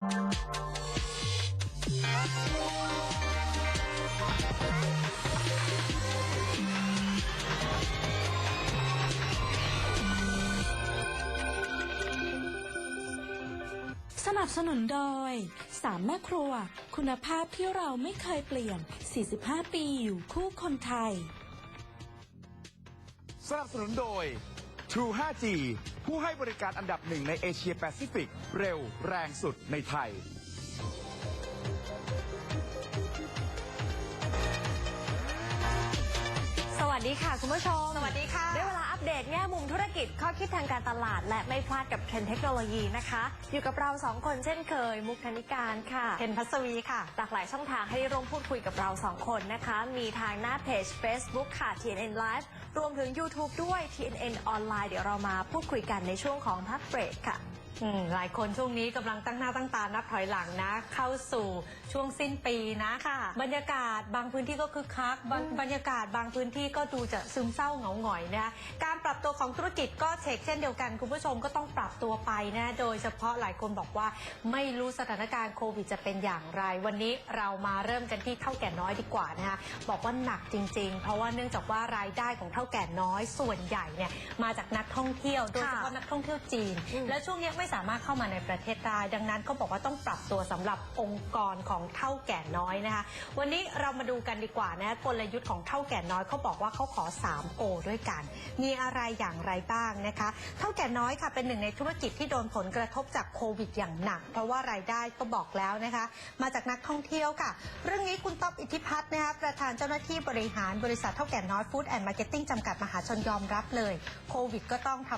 สนับสนุนโดย สามแม่ครัว คุณภาพที่เราไม่เคยเปลี่ยน 45 ปีอยู่คู่คนไทย สนับสนุนโดย True 5G ผู้ให้บริการอันดับหนึ่งในเอเชียแปซิฟิก เร็วแรงสุดในไทย ดีค่ะ คุณผู้ชม สวัสดีค่ะ ได้เวลาอัปเดตแง่มุมธุรกิจข้อคิดทางการตลาด และไม่พลาดกับเทรนด์เทคโนโลยีนะคะ อยู่กับเราสองคนเช่นเคย มุกธนิการค่ะเพนพัสวีค่ะ หลากหลายช่องทางให้ร่วมพูดคุยกับเราสองคนนะคะ มีทางหน้าเพจ Facebook ค่ะ TNN Live รวมถึง YouTube ด้วย TNN ออนไลน์เดี๋ยวเรามาพูดคุยกันในช่วงของพักเบรกค่ะ อืมหลายคนช่วงนี้กำลังตั้งหน้าตั้งตานับถอยหลังนะ เข้าสู่ช่วงสิ้นปีนะค่ะ บรรยากาศบางพื้นที่ก็คึกคักบางบรรยากาศบางพื้นที่ก็ดูจะซึมเศร้าเหงาหงอยนะการปรับตัวของธุรกิจก็เช็คเช่นเดียวกัน คุณผู้ชมก็ต้องปรับตัวไปนะโดยเฉพาะหลายคนบอกว่าไม่รู้สถานการณ์โควิดจะเป็นอย่างไร วันนี้เรามาเริ่มกันที่เท่าแก่น้อยดีกว่านะคะบอกว่าหนักจริง ๆ เพราะว่าเนื่องจากว่ารายได้ของเท่าแก่น้อยส่วนใหญ่เนี่ยมาจากนักท่องเที่ยวโดยเฉพาะนักท่องเที่ยวจีนอืมและช่วงนี้ไม่สามารถเข้ามาในประเทศได้ ดังนั้นก็บอกว่าต้องปรับตัวสำหรับองค์กรของเท่าแก่น้อยนะคะ วันนี้เรามาดูกันดีกว่านะกลยุทธ์ของเท่าแก่น้อยเขาบอกว่าเขาขอ 3 โอ ด้วยกัน มีอะไรอย่างไรบ้างนะคะ เท่าแก่น้อยค่ะเป็นหนึ่งในธุรกิจที่โดนผลกระทบจากโควิดอย่างหนัก เพราะว่ารายได้ก็บอกแล้วนะคะ มาจากนักท่องเที่ยวค่ะ เรื่องนี้คุณต๊อบอิทธิพัฒน์นะคะประธานเจ้าหน้าที่บริหารบริษัทเท่าแก่น้อยฟู้ดแอนด์มาร์เก็ตติ้งจำกัดมหาชนยอมรับเลย โควิดก็ต้องทำ